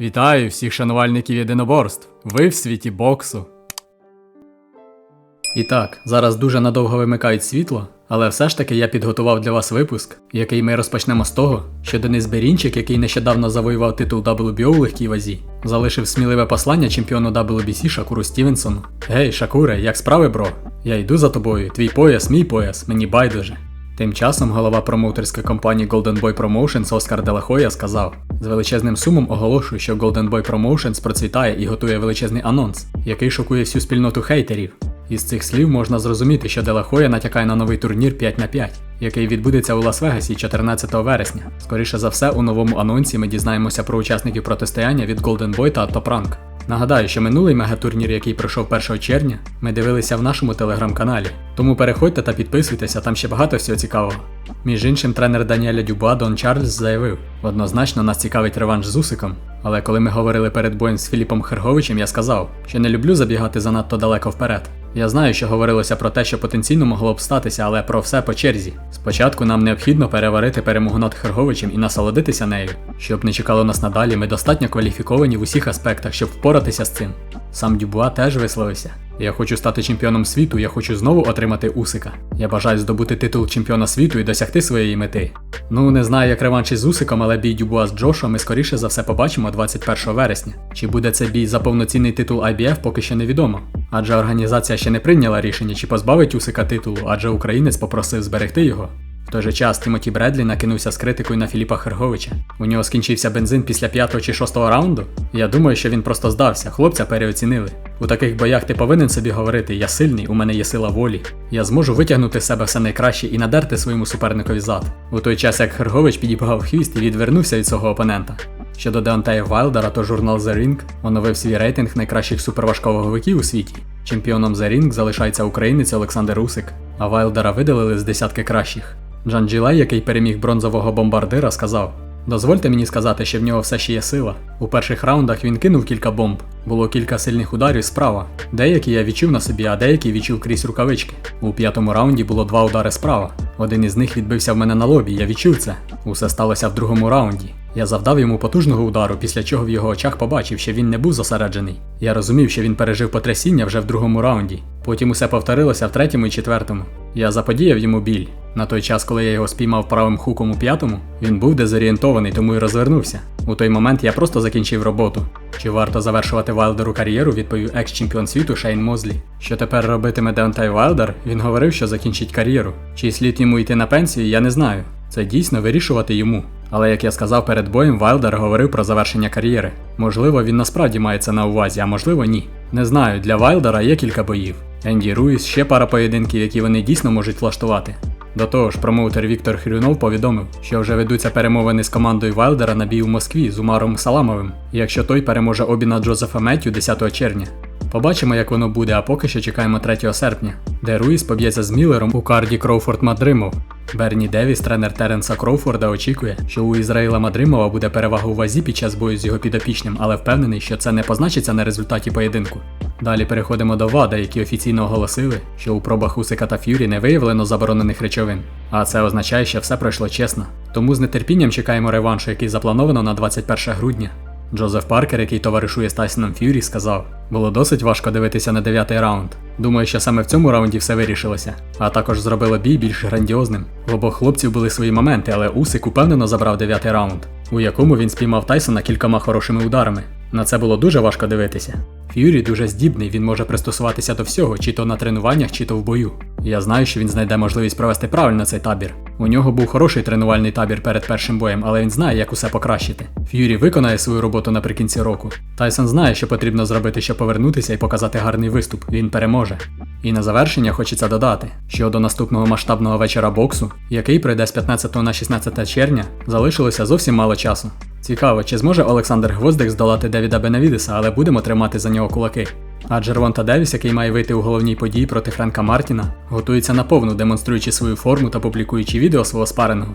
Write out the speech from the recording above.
Вітаю всіх шанувальників єдиноборств. Ви в світі боксу. І так, зараз дуже надовго вимикають світло, але все ж таки я підготував для вас випуск, який ми розпочнемо з того, що Денис Берінчик, який нещодавно завоював титул WBO у легкій вазі, залишив сміливе послання чемпіону WBC Шакуру Стівенсону. Гей, Шакуре, як справи, бро? Я йду за тобою, твій пояс, мій пояс, мені байдуже. Тим часом голова промоутерської компанії Golden Boy Promotions Оскар Делахоя сказав: з величезним сумом оголошую, що Golden Boy Promotions процвітає і готує величезний анонс, який шокує всю спільноту хейтерів. Із цих слів можна зрозуміти, що Делахоя натякає на новий турнір 5 на 5 який відбудеться у Лас-Вегасі 14 вересня. Скоріше за все, у новому анонсі ми дізнаємося про учасників протистояння від Golden Boy та Top Rank. Нагадаю, що минулий мегатурнір, який пройшов 1 червня, ми дивилися в нашому телеграм-каналі. Тому переходьте та підписуйтеся, там ще багато всього цікавого. Між іншим, тренер Даніеля Дюба Дон Чарльз заявив: однозначно нас цікавить реванш з Усиком. Але коли ми говорили перед боєм з Філіпом Херговичем, я сказав, що не люблю забігати занадто далеко вперед. Я знаю, що говорилося про те, що потенційно могло б статися, але про все по черзі. Спочатку нам необхідно переварити перемогу над Херговичем і насолодитися нею. Щоб не чекало нас надалі, ми достатньо кваліфіковані в усіх аспектах, щоб впоратися з цим. Сам Дюбуа теж висловився. Я хочу стати чемпіоном світу, я хочу знову отримати Усика. Я бажаю здобути титул чемпіона світу і досягти своєї мети. Ну, не знаю, як реванш із Усиком, але бій Дюбуа з Джошуа ми скоріше за все побачимо 21 вересня. Чи буде це бій за повноцінний титул IBF, поки що невідомо. Адже організація ще не прийняла рішення, чи позбавить Усика титулу, адже українець попросив зберегти його. В той же час Тімоті Бредлі накинувся з критикою на Філіпа Херговича. У нього скінчився бензин після п'ятого чи шостого раунду. Я думаю, що він просто здався, хлопця переоцінили. У таких боях ти повинен собі говорити: я сильний, у мене є сила волі. Я зможу витягнути з себе все найкраще і надерти своєму суперникові зад. У той час як Хергович підібгав хвіст і відвернувся від свого опонента. Щодо Деонтея Вайлдера, то журнал The Ring оновив свій рейтинг найкращих суперважковаговиків у світі. Чемпіоном The Ring залишається українець Олександр Усик, а Вайлдера видалили з десятки кращих. Джан Джилей, який переміг бронзового бомбардира, сказав: Дозвольте мені сказати, що в нього все ще є сила. У перших раундах він кинув кілька бомб, було кілька сильних ударів справа. Деякі я відчув на собі, а деякі відчув крізь рукавички. У п'ятому раунді було два удари справа. Один із них відбився в мене на лобі, я відчув це. Усе сталося в другому раунді. Я завдав йому потужного удару, після чого в його очах побачив, що він не був зосереджений. Я розумів, що він пережив потрясіння вже в другому раунді. Потім усе повторилося в третьому і четвертому. Я заподіяв йому біль. На той час, коли я його спіймав правим хуком у п'ятому, він був дезорієнтований, тому й розвернувся. У той момент я просто закінчив роботу. Чи варто завершувати Вайлдеру кар'єру, відповів екс-чемпіон світу Шейн Мозлі. Що тепер робитиме Деонтай Вайлдер? Він говорив, що закінчить кар'єру. Чи слід йому йти на пенсію, я не знаю. Це дійсно вирішувати йому. Але як я сказав перед боєм, Вайлдер говорив про завершення кар'єри. Можливо, він насправді має це на увазі, а можливо ні. Не знаю, для Вайлдера є кілька боїв. Енді Руїс, ще пара поєдинків, які вони дійсно можуть влаштувати. До того ж, промоутер Віктор Хрюнов повідомив, що вже ведуться перемовини з командою Вайлдера на бій у Москві з Умаром Саламовим, якщо той переможе обіна Джозефа Меттю 10 червня. Побачимо, як воно буде, а поки що чекаємо 3 серпня, де Руїс поб'ється з Міллером у карді Кроуфорд Мадримов. Берні Девіс, тренер Теренса Кроуфорда, очікує, що у Ізраїла Мадримова буде перевага у вазі під час бою з його підопічним, але впевнений, що це не позначиться на результаті поєдинку. Далі переходимо до ВАДА, які офіційно оголосили, що у пробах Усика та Ф'юрі не виявлено заборонених речовин. А це означає, що все пройшло чесно. Тому з нетерпінням чекаємо реваншу, який заплановано на 21 грудня. Джозеф Паркер, який товаришує з Тайсоном Ф'юрі, сказав: було досить важко дивитися на дев'ятий раунд. Думаю, що саме в цьому раунді все вирішилося, а також зробило бій більш грандіозним. В обох хлопців були свої моменти, але Усик упевнено забрав дев'ятий раунд, у якому він спіймав Тайсона кількома хорошими ударами. На це було дуже важко дивитися. Ф'юрі дуже здібний, він може пристосуватися до всього, чи то на тренуваннях, чи то в бою. Я знаю, що він знайде можливість провести правильно цей табір. У нього був хороший тренувальний табір перед першим боєм, але він знає, як усе покращити. Ф'юрі виконає свою роботу наприкінці року. Тайсон знає, що потрібно зробити, щоб повернутися і показати гарний виступ. Він переможе. І на завершення хочеться додати, що до наступного масштабного вечора боксу, який пройде з 15 на 16 червня, залишилося зовсім мало часу. Цікаво, чи зможе Олександр Гвоздик здолати Девіда Бенавідеса, але будемо тримати за нього кулаки. А Джервонта Девіс, який має вийти у головній події проти Френка Мартіна, готується наповну, демонструючи свою форму та публікуючи відео свого спарингу.